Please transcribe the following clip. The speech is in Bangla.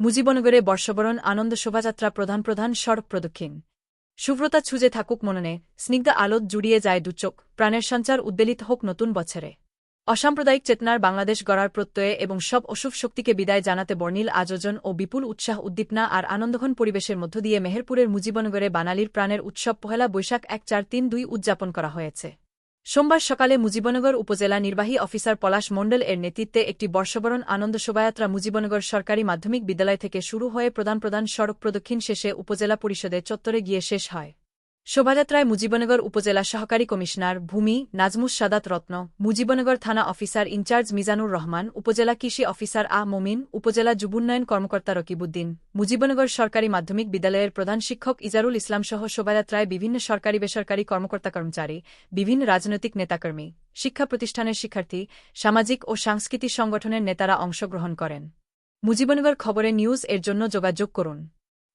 মুজিবনগরে বর্ষবরণ, আনন্দ শোভাযাত্রা প্রধান প্রধান, সড়ক প্রদক্ষিণ। শুভ্রতা ছুজে থাকুক মননে, স্নিগ্ধ আলোত জুড়িয়ে যায় দুচোখ, প্রাণের সঞ্চার উদ্বেলিত হোক নতুন বছরে। অসাম্প্রদায়িক চেতনার বাংলাদেশ গড়ার প্রত্যয়ে এবং সব অশুভ শক্তিকে বিদায় জানাতে বর্ণিল আয়োজন ও বিপুল উৎসাহ উদ্দীপনা আর আনন্দঘন পরিবেশের মধ্য দিয়ে মেহেরপুরের মুজিবনগরে বানালির প্রাণের উৎসব পহেলা বৈশাখ এক চার তিন দুই উদযাপন করা হয়েছে। সোমবার সকালে মুজিবনগর উপজেলা নির্বাহী অফিসার পলাশ মণ্ডল এর নেতৃত্বে একটি বর্ষবরণ আনন্দ শোভাযাত্রা মুজিবনগর সরকারি মাধ্যমিক বিদ্যালয় থেকে শুরু হয়ে প্রধান প্রধান সড়ক প্রদক্ষিণ শেষে উপজেলা পরিষদের চত্বরে গিয়ে শেষ হয়। শোভাযাত্রায় মুজিবনগর উপজেলা সহকারী কমিশনার ভূমি নাজমুস সাদাত রত্ন, মুজিবনগর থানা অফিসার ইনচার্জ মিজানুর রহমান, উপজেলা কৃষি অফিসার আ মমিন, উপজেলা যুবোন্নয়ন কর্মকর্তা রকিবুদ্দিন মুজিবনগর সরকারি মাধ্যমিক বিদ্যালয়ের প্রধান শিক্ষক ইজারুল ইসলাম সহ শোভাযাত্রায় বিভিন্ন সরকারি বেসরকারি কর্মকর্তা কর্মচারী, বিভিন্ন রাজনৈতিক নেতাকর্মী, শিক্ষা প্রতিষ্ঠানের শিক্ষার্থী, সামাজিক ও সাংস্কৃতিক সংগঠনের নেতারা অংশগ্রহণ করেন। মুজিবনগর খবরে নিউজ এর জন্য যোগাযোগ করুন।